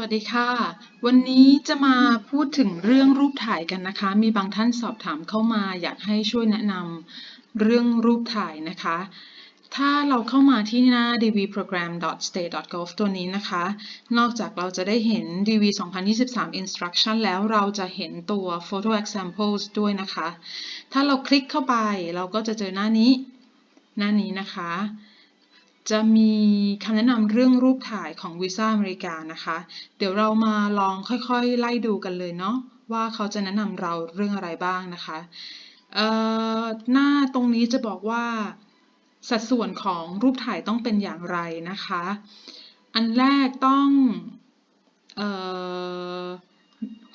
วัสดีค่ะ วันนี้จะมาพูดถึงเรื่องรูปถ่ายกันนะคะ มีบางท่านสอบถามเข้ามา อยากให้ช่วยแนะนำเรื่องรูปถ่ายนะคะ ถ้าเราเข้ามาที่หน้า dvprogram.state.gov ตัวนี้นะคะ นอกจากเราจะได้เห็น dv 2023 instruction แล้วเราจะเห็นตัว photo examples ด้วยนะคะ ถ้าเราคลิกเข้าไปเราก็จะเจอหน้านี้ หน้านี้นะคะ จะมีคำแนะนำเรื่องรูปถ่ายของวีซ่าอเมริกานะคะ เดี๋ยวเรามาลองค่อยๆ ไล่ดูกันเลยเนาะว่าเขาจะแนะนำเราเรื่องอะไรบ้างนะคะหน้าตรงนี้จะบอกว่าสัดส่วนของรูปถ่ายต้องเป็นอย่างไรนะคะ อันแรกต้องออ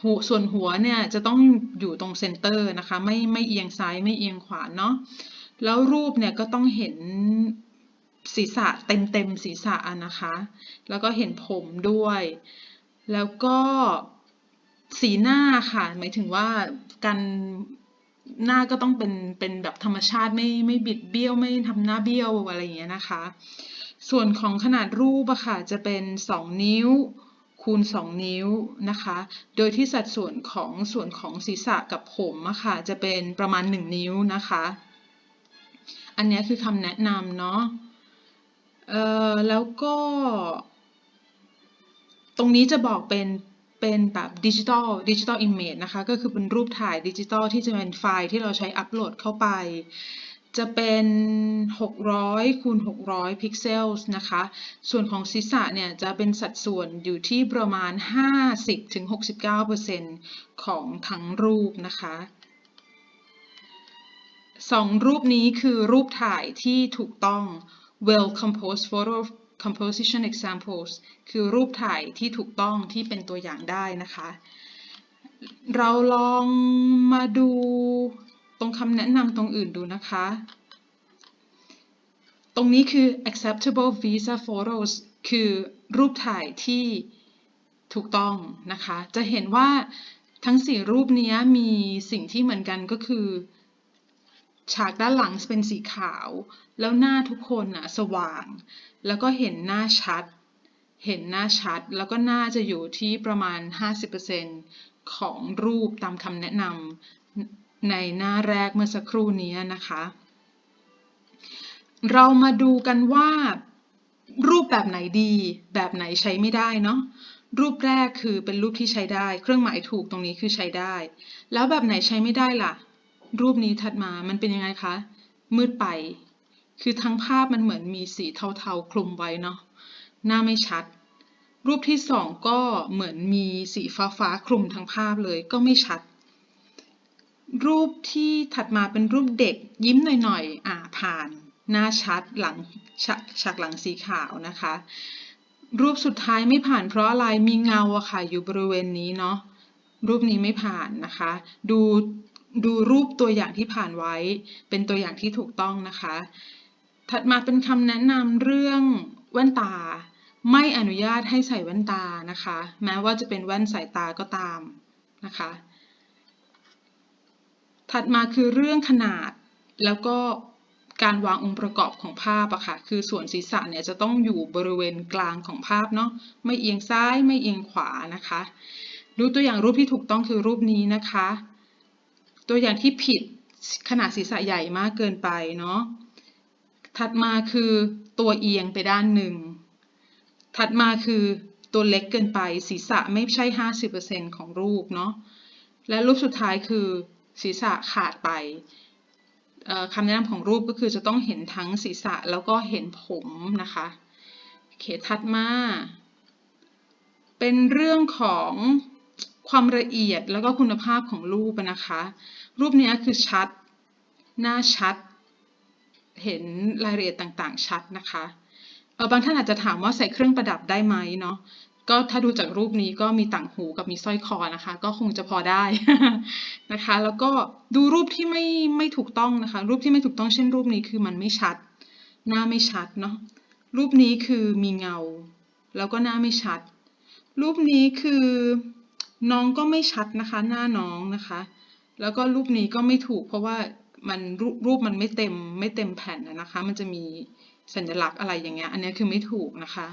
หัวส่วนหัวเนี่ยจะต้องอยู่ตรงเซนเตอร์นะคะ ไม่ไม่เอียงซ้ายไม่เอียงขวาเนาะแล้วรูปเนี่ยก็ต้องเห็น ศีรษะเต็มเต็มศีรษะนะคะ แล้วก็เห็นผมด้วย แล้วก็สีหน้าค่ะ หมายถึงว่าการหน้าก็ต้องเป็นเป็นแบบธรรมชาติไม่ไม่บิดเบี้ยวไม่ทำหน้าเบี้ยวอะไรอย่างเงี้ยนะคะ ส่วนของขนาดรูปอะค่ะจะเป็น 2 นิ้วคูณ 2 นิ้วนะคะ โดยที่สัดส่วนของส่วนของศีรษะกับผมอะค่ะจะเป็นประมาณ 1 นิ้วนะคะ อันนี้คือคำแนะนำเนาะ เอ่อ แล้วก็ ตรงนี้จะบอกเป็นเป็นแบบดิจิตอลดิจิตอลอิมเมจนะคะ ก็คือเป็นรูปถ่ายดิจิตอลที่จะเป็นไฟล์ที่เราใช้อัปโหลดเข้าไป จะเป็น 600คูณ600 พิกเซลนะคะ ส่วนของศีรษะเนี่ยจะเป็นสัดส่วนอยู่ที่ประมาณ 50-69%ของทั้งรูปนะคะสองรูปนี้คือรูปถ่ายที่ถูกต้อง well composed photo composition examples คือรูปถ่ายที่ถูกต้องที่เป็นตัวอย่างได้นะคะ เราลองมาดูตรงคำแนะนำตรงอื่นดูนะคะ ตรงนี้คือ acceptable visa photos คือรูปถ่ายที่ถูกต้องนะคะ จะเห็นว่าทั้งสี่รูปนี้มีสิ่งที่เหมือนกันก็คือ ฉากด้านหลังเป็นสีขาว แล้วหน้าทุกคนน่ะสว่าง แล้วก็เห็นหน้าชัด เห็นหน้าชัด แล้วก็หน้าจะอยู่ที่ประมาณ 50%ของรูปตามคำแนะนำในหน้าแรกเมื่อสักครู่นี้นะคะ เรามาดูกันว่า รูปแบบไหนดี แบบไหนใช้ไม่ได้เนาะรูปแรกคือเป็นรูปที่ใช้ได้ เครื่องหมายถูกตรงนี้คือใช้ได้ แล้วแบบไหนใช้ไม่ได้ล่ะ รูปนี้ถัดมามันเป็นยังไงคะ มืดไป คือทั้งภาพมันเหมือนมีสีเทาๆคลุมไว้เนาะหน้าไม่ชัด รูปที่สองก็เหมือนมีสีฟ้าๆคลุมทั้งภาพเลยก็ไม่ชัด รูปที่ถัดมาเป็นรูปเด็กยิ้มหน่อยๆอ่าผ่าน หน้าชัดหลังฉากหลังสีขาวนะคะ รูปสุดท้ายไม่ผ่านเพราะอะไรมีเงาอะค่ะอยู่บริเวณนี้เนาะรูปนี้ไม่ผ่านนะคะ ดู ดูรูปตัวอย่างที่ผ่านไว้ เป็นตัวอย่างที่ถูกต้องนะคะ ถัดมาเป็นคำแนะนำเรื่องแว่นตา ไม่อนุญาตให้ใส่แว่นตานะคะ แม้ว่าจะเป็นแว่นสายตาก็ตามนะคะ ถัดมาคือเรื่องขนาดแล้วก็การวางองค์ประกอบของภาพอะค่ะ คือส่วนศีรษะเนี่ยจะต้องอยู่บริเวณกลางของภาพเนาะ ไม่เอียงซ้ายไม่เอียงขวานะคะ ดูตัวอย่างรูปที่ถูกต้องคือรูปนี้นะคะ ตัวอย่างที่ผิดขนาดศีรษะใหญ่มากเกินไปเนาะถัดมาคือตัวเอียงไปด้านหนึ่ง ถัดมาคือตัวเล็กเกินไป ศีรษะไม่ใช่ 50%ของรูปเนาะและรูปสุดท้ายคือศีรษะขาดไปคำแนะนำของรูปก็คือจะต้องเห็นทั้งศีรษะแล้วก็เห็นผมนะคะเขตถัดมา เป็นเรื่องของ ความละเอียดแล้วก็คุณภาพของรูปนะคะ รูปนี้คือชัด หน้าชัด เห็นรายละเอียดต่างๆ ชัดนะคะเออบางท่านอาจจะถามว่าใส่เครื่องประดับได้ไหมเนาะก็ถ้าดูจากรูปนี้ก็มีต่างหูกับมีสร้อยคอนะคะ ก็คงจะพอได้นะคะ แล้วก็ดูรูปที่ไม่ไม่ถูกต้องนะคะ รูปที่ไม่ถูกต้องเช่นรูปนี้คือมันไม่ชัด หน้าไม่ชัดเนาะรูปนี้คือมีเงา แล้วก็หน้าไม่ชัด รูปนี้คือ น้องก็ไม่ชัดนะคะ หน้าน้องนะคะ แล้วก็รูปนี้ก็ไม่ถูกเพราะว่ามันรรูปมันไม่เต็มไม่เต็มแผ่นนะคะ มันจะมีสัญลักษณ์อะไรอย่างเงี้ย อันนี้คือไม่ถูกนะคะ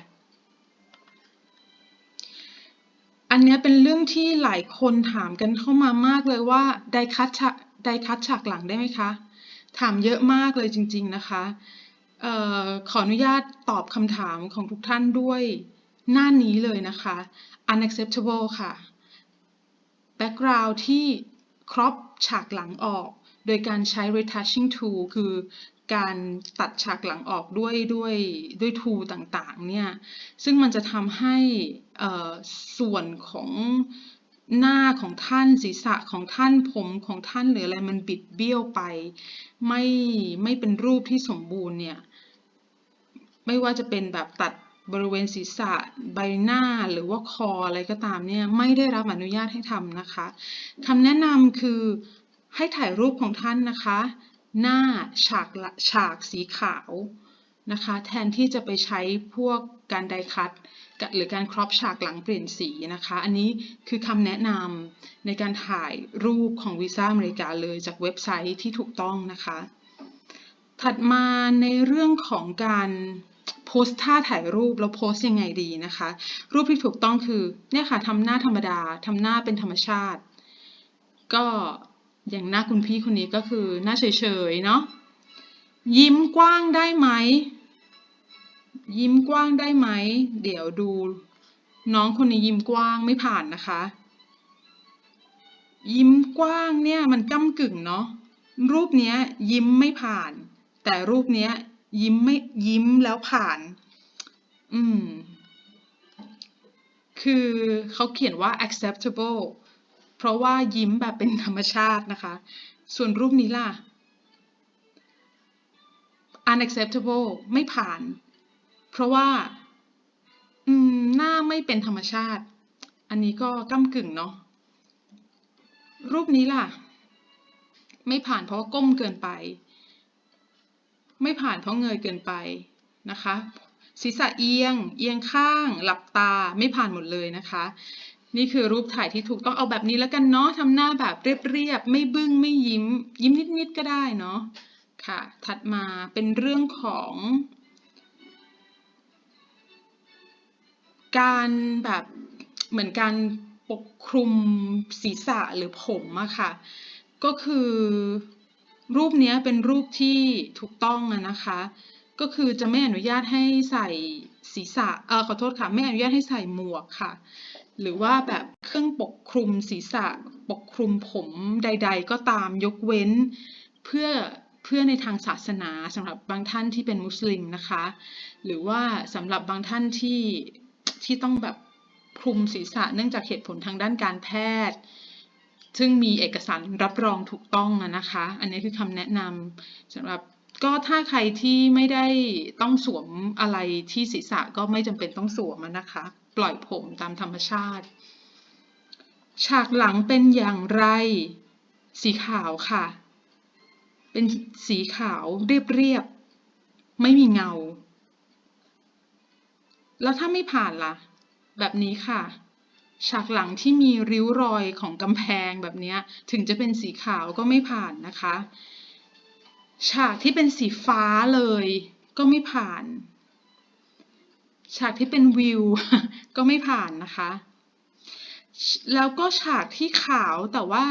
อันนี้เป็นเรื่องที่หลายคนถามกันเข้ามามากเลยว่าไดคัตฉากไดคัตฉากหลังได้ไหมคะ ถามเยอะมากเลยจริง ๆนะคะออขออนุญาตตอบคำถามของทุกท่านด้วยหน้านี้เลยนะคะ unacceptable ค่ะ background ที่ครอปฉากหลังออก โดยการใช้ retouching tool คือการตัดฉากหลังออกด้วยด้วยด้วย tool ต่างๆเนี่ย ซึ่งมันจะทำให้ส่วนของหน้าของท่านศีรษะของท่านผมของท่านหรืออะไรมันบิดเบี้ยวไป ไม่ไม่เป็นรูปที่สมบูรณ์เนี่ย ไม่ว่าจะเป็นแบบตัด บริเวณศีรษะใบหน้าหรือว่าคออะไรก็ตามเนี่ยไม่ได้รับอนุญาตให้ทำนะคะคำแนะนำคือให้ถ่ายรูปของท่านนะคะ หน้าฉากฉากสีขาวนะคะ แทนที่จะไปใช้พวกการไดคัตหรือการครอปฉากหลังเปลี่ยนสีนะคะ อันนี้คือคำแนะนำในการถ่ายรูปของวีซ่าอเมริกาเลยจากเว็บไซต์ที่ถูกต้องนะคะ ถัดมาในเรื่องของการ โพสท่าถ่ายรูปแล้วโพสยังไงดีนะคะ รูปที่ถูกต้องคือเนี่ยค่ะทำหน้าธรรมดาทำหน้าเป็นธรรมชาติ ก็อย่างหน้าคุณพี่คนนี้ก็คือหน้าเฉยๆเนาะยิ้มกว้างได้ไหม ยิ้มกว้างได้ไหม เดี๋ยวดู น้องคนนี้ยิ้มกว้างไม่ผ่านนะคะ ยิ้มกว้างเนี่ยมันก้ากึ่งเนาะรูปเนี้ยยิ้มไม่ผ่าน แต่รูปเนี้ย ยิ้มไม่ยิ้มแล้วผ่าน อืม คือเขาเขียนว่า acceptable เพราะว่ายิ้มแบบเป็นธรรมชาตินะคะ ส่วนรูปนี้ล่ะ unacceptable ไม่ผ่าน เพราะว่า อืม หน้าไม่เป็นธรรมชาติ อันนี้ก็ก้ากึ่งเนาะ รูปนี้ล่ะ ไม่ผ่านเพราะว่าก้มเกินไป ไม่ผ่านเพราะเงยเกินไปนะคะ ศีรษะเอียง เอียงข้าง หลับตาไม่ผ่านหมดเลยนะคะ นี่คือรูปถ่ายที่ถูกต้องเอาแบบนี้แล้วกันเนาะทำหน้าแบบเรียบๆไม่บึ้งไม่ยิ้ม ยิ้มนิดๆก็ได้เนาะค่ะ ถัดมาเป็นเรื่องของ การแบบเหมือนการปกคลุมศีรษะหรือผมอะค่ะ ก็คือ รูปนี้เป็นรูปที่ถูกต้องนะคะ ก็คือจะไม่อนุญาตให้ใส่ศีรษะเออขอโทษค่ะ ไม่อนุญาตให้ใส่หมวกค่ะ หรือว่าแบบเครื่องปกคลุมศีรษะ ปกคลุมผมใด ๆ ก็ตามยกเว้น เพื่อเพื่อในทางศาสนาสำหรับบางท่านที่เป็นมุสลิมนะคะ หรือว่าสำหรับบางท่านที่ที่ต้องแบบคลุมศีรษะเนื่องจากเหตุผลทางด้านการแพทย์ ซึ่งมีเอกสารรับรองถูกต้องนะคะ อันนี้คือคำแนะนำสำหรับก็ถ้าใครที่ไม่ได้ต้องสวมอะไรที่ศีรษะก็ไม่จำเป็นต้องสวมนะคะ ปล่อยผมตามธรรมชาติ ฉากหลังเป็นอย่างไร สีขาวค่ะ เป็นสีขาวเรียบๆ ไม่มีเงา แล้วถ้าไม่ผ่านล่ะ แบบนี้ค่ะ ฉากหลังที่มีริ้วรอยของกำแพงแบบนี้ถึงจะเป็นสีขาวก็ไม่ผ่านนะคะ ฉากที่เป็นสีฟ้าเลยก็ไม่ผ่าน ฉากที่เป็นวิวก็ไม่ผ่านนะคะ แล้วก็ฉากที่ขาวแต่ว่า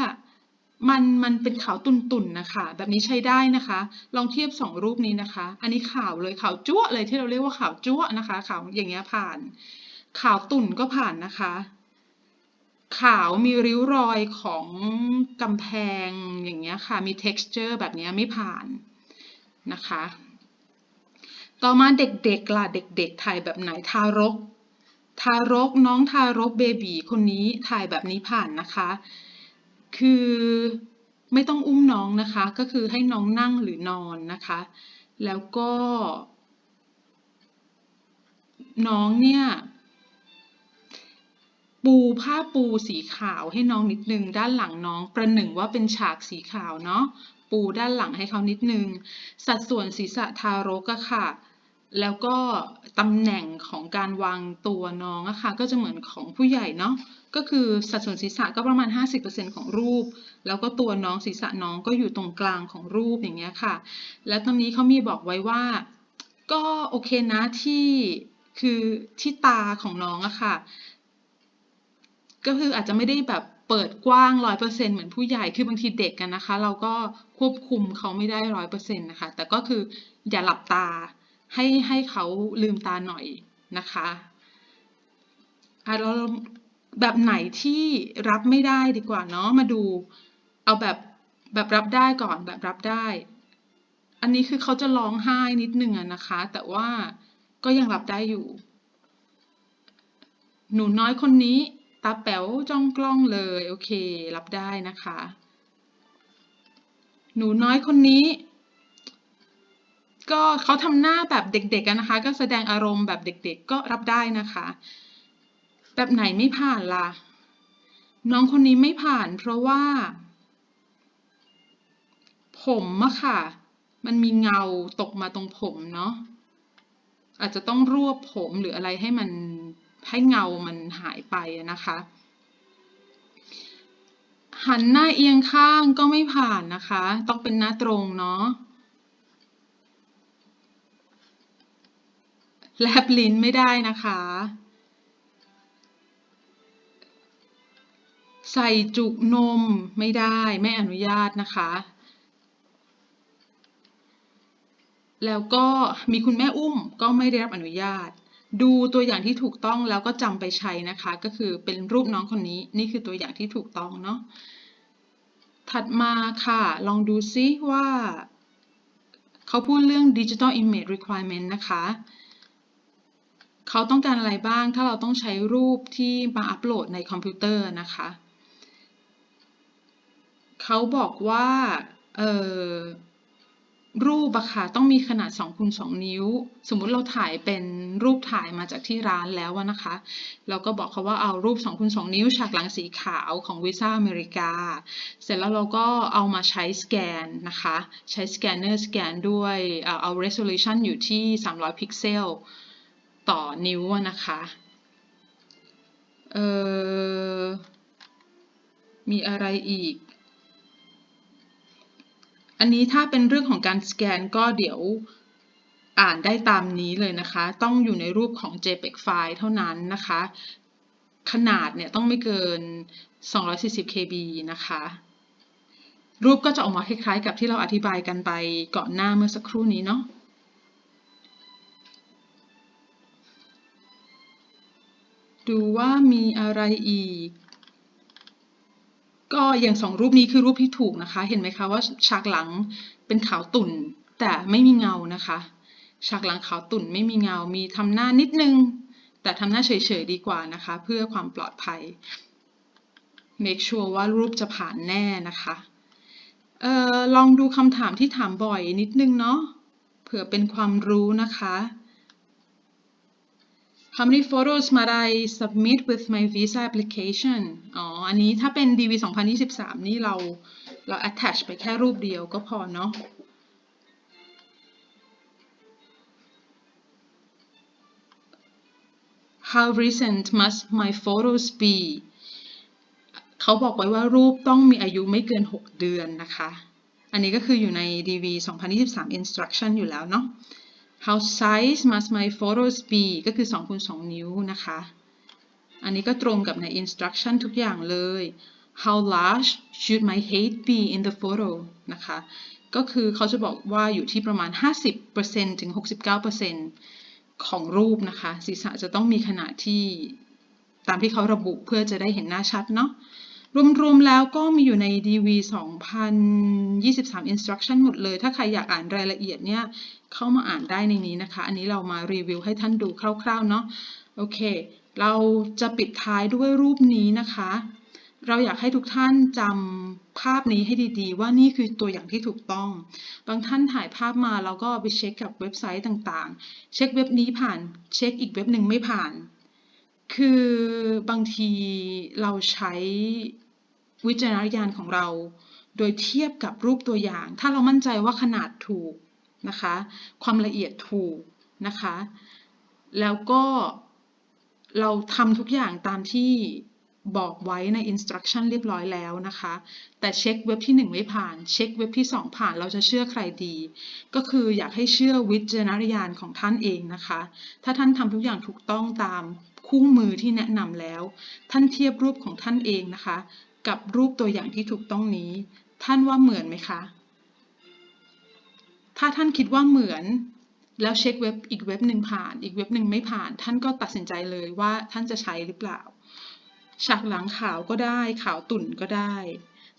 มันมันเป็นขาวตุ่นๆนะคะ แบบนี้ใช้ได้นะคะ ลองเทียบสองรูปนี้นะคะ อันนี้ขาวเลยขาวจั๊วเลยที่เราเรียกว่าขาวจั๊วนะคะขาวอย่างเงี้ยผ่าน ขาวตุ่นก็ผ่านนะคะ ขาวมีริ้วรอยของกำแพงอย่างเงี้ยค่ะ มี texture แบบนี้ไม่ผ่านนะคะ ต่อมาเด็กๆล่ะ เด็กๆ ถ่ายแบบไหนทารก ทารกน้องทารกเบบีคนนี้ถ่ายแบบนี้ผ่านนะคะ คือไม่ต้องอุ้มน้องนะคะ ก็คือให้น้องนั่งหรือนอนนะคะ แล้วก็ น้องเนี่ย ปูผ้าปูสีขาวให้น้องนิดนึง ด้านหลังน้องประหนึ่งว่าเป็นฉากสีขาวเนาะปูด้านหลังให้เขานิดนึง สัดส่วนศีรษะทารกอะค่ะ แล้วก็ตำแหน่งของการวางตัวน้องอะค่ะก็จะเหมือนของผู้ใหญ่เนาะก็คือสัดส่วนศีรษะก็ประมาณ 50%ของรูป แล้วก็ตัวน้องศีรษะน้องก็อยู่ตรงกลางของรูปอย่างเงี้ยค่ะ แล้วตรงนี้เขามีบอกไว้ว่า ก็โอเคนะที่คือที่ตาของน้องอะค่ะ ก็คืออาจจะไม่ได้แบบเปิดกว้างร้อยเปอร์เซ็นเหมือนผู้ใหญ่ คือบางทีเด็กกันนะคะ เราก็ควบคุมเขาไม่ได้ร้อยเปอร์เซ็นต์นะคะ แต่ก็คืออย่าหลับตาให้ให้เขาลืมตาหน่อยนะคะอะเราแบบไหนที่รับไม่ได้ดีกว่าเนาะ มาดูเอาแบบแบบรับได้ก่อนแบบรับได้ อันนี้คือเขาจะร้องไห้นิดนึงอะนะคะ แต่ว่าก็ยังรับได้อยู่ หนูน้อยคนนี้ ตาแป๋วจ้องกล้องเลย โอเค รับได้นะคะ หนูน้อยคนนี้ ก็เขาทำหน้าแบบเด็กๆกันนะคะ ก็แสดงอารมณ์แบบเด็กๆ ก็รับได้นะคะ แบบไหนไม่ผ่านล่ะ น้องคนนี้ไม่ผ่าน เพราะว่า ผมอะค่ะ มันมีเงาตกมาตรงผมเนาะอาจจะต้องรวบผมหรืออะไรให้มัน ให้เงามันหายไปนะคะ หันหน้าเอียงข้างก็ไม่ผ่านนะคะ ต้องเป็นหน้าตรงเนาะแลบลิ้นไม่ได้นะคะ ใส่จุกนมไม่ได้ไม่อนุญาตนะคะ แล้วก็มีคุณแม่อุ้มก็ไม่ได้รับอนุญาต ดูตัวอย่างที่ถูกต้องแล้วก็จำไปใช้นะคะ ก็คือเป็นรูปน้องคนนี้นี่คือตัวอย่างที่ถูกต้องเนาะถัดมาค่ะ ลองดูซิว่า เขาพูดเรื่อง Digital Image Requirement นะคะ เขาต้องการอะไรบ้างถ้าเราต้องใช้รูปที่มาอัปโหลดในคอมพิวเตอร์นะคะ เขาบอกว่า เออ รูปอะค่ะต้องมีขนาด2คูณ2นิ้ว สมมุติเราถ่ายเป็นรูปถ่ายมาจากที่ร้านแล้วนะคะ เราก็บอกเขาว่าเอารูป2คูณ2นิ้ว ฉากหลังสีขาวของวีซ่าอเมริกา เสร็จแล้วเราก็เอามาใช้สแกนนะคะ ใช้สแกนเนอร์สแกนด้วยเอา resolution อยู่ที่ 300 พิกเซล ต่อนิ้วนะคะเออมีอะไรอีก อันนี้ถ้าเป็นเรื่องของการสแกนก็เดี๋ยวอ่านได้ตามนี้เลยนะคะ ต้องอยู่ในรูปของ JPEG ไฟล์เท่านั้นนะคะ ขนาดเนี่ยต้องไม่เกิน 240 KB นะคะ รูปก็จะออกมาคล้ายๆ กับที่เราอธิบายกันไปก่อนหน้าเมื่อสักครู่นี้เนาะดูว่ามีอะไรอีก ก็อย่างสองรูปนี้คือรูปที่ถูกนะคะ เห็นไหมคะว่าฉากหลังเป็นขาวตุ่นแต่ไม่มีเงานะคะฉากหลังขาวตุ่นไม่มีเงา มีทำหน้านิดนึง แต่ทำหน้าเฉยๆดีกว่านะคะ เพื่อความปลอดภัย make sure ว่ารูปจะผ่านแน่นะคะออลองดูคำถามที่ถามบ่อยนิดนึงเนาะเผื่อเป็นความรู้นะคะ How many photos must I submit with my visa application อ๋อ อันนี้ถ้าเป็น DV 2023 นี่เราเรา attach ไปแค่รูปเดียวก็พอเนาะ How recent must my photos be เขาบอกไว้ว่ารูปต้องมีอายุไม่เกิน 6 เดือนนะคะ อันนี้ก็คืออยู่ใน DV 2023 instruction อยู่แล้วเนาะ how size must my photos be ก็คือ2คูณ2นิ้วนะคะ อันนี้ก็ตรงกับใน instruction ทุกอย่างเลย how large should my head be in the photo นะคะ ก็คือเขาจะบอกว่าอยู่ที่ประมาณ 50%ถึง 69%ของรูปนะคะ ศีรษะจะต้องมีขนาดที่ตามที่เขาระบุเพื่อจะได้เห็นหน้าชัดเนาะ รวมๆแล้วก็มีอยู่ใน DV 2023 instruction หมดเลย ถ้าใครอยากอ่านรายละเอียดเนี่ยเข้ามาอ่านได้ในนี้นะคะ อันนี้เรามารีวิวให้ท่านดูคร่าวๆเนาะ โอเค เราจะปิดท้ายด้วยรูปนี้นะคะ เราอยากให้ทุกท่านจำภาพนี้ให้ดีๆ ว่านี่คือตัวอย่างที่ถูกต้อง บางท่านถ่ายภาพมาแล้วก็ไปเช็คกับเว็บไซต์ต่างๆ เช็คเว็บนี้ผ่าน เช็คอีกเว็บหนึ่งไม่ผ่าน คือบางทีเราใช้วิจารณญาณของเรา โดยเทียบกับรูปตัวอย่าง ถ้าเรามั่นใจว่าขนาดถูกนะคะ ความละเอียดถูกนะคะ แล้วก็เราทำทุกอย่างตามที่ บอกไว้ใน instruction เรียบร้อยแล้วนะคะ แต่เช็คเว็บที่ 1 ไม่ผ่าน เช็คเว็บที่ 2 ผ่านเราจะเชื่อใครดี ก็คืออยากให้เชื่อวิจารณญาณของท่านเองนะคะ ถ้าท่านทำทุกอย่างถูกต้องตามคู่มือที่แนะนำแล้ว ท่านเทียบรูปของท่านเองนะคะ กับรูปตัวอย่างที่ถูกต้องนี้ ท่านว่าเหมือนไหมคะ ถ้าท่านคิดว่าเหมือนแล้วเช็คเว็บอีกเว็บหนึ่งผ่าน อีกเว็บหนึ่งไม่ผ่าน ท่านก็ตัดสินใจเลยว่าท่านจะใช้หรือเปล่า ฉากหลังขาวก็ได้ ขาวตุ่นก็ได้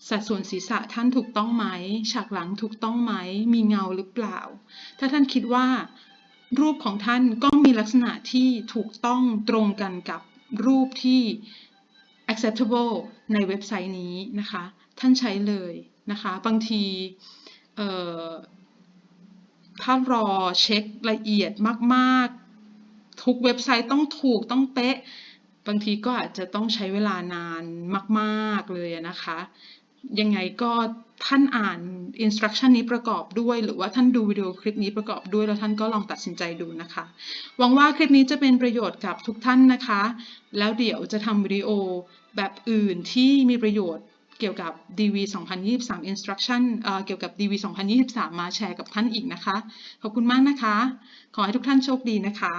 สัดส่วนศีรษะท่านถูกต้องไหม ฉากหลังถูกต้องไหม มีเงาหรือเปล่า ถ้าท่านคิดว่า รูปของท่านก็มีลักษณะที่ถูกต้องตรงกันกับรูปที่ acceptable ในเว็บไซต์นี้นะคะ ท่านใช้เลยนะคะ บางทีเอ่อถ้ารอเช็คละเอียดมาก ๆ ทุกเว็บไซต์ต้องถูกต้องเป๊ะ บางทีก็อาจจะต้องใช้เวลานานมาก ๆ เลยนะคะ ยังไงก็ท่านอ่าน instruction นี้ประกอบด้วย หรือว่าท่านดูวิดีโอคลิปนี้ประกอบด้วย แล้วท่านก็ลองตัดสินใจดูนะคะ หวังว่าคลิปนี้จะเป็นประโยชน์กับทุกท่านนะคะ แล้วเดี๋ยวจะทำวิดีโอแบบอื่นที่มีประโยชน์เกี่ยวกับ DV 2023 instruction เเกี่ยวกับ DV 2023 มาแชร์กับท่านอีกนะคะ ขอบคุณมากนะคะ ขอให้ทุกท่านโชคดีนะคะ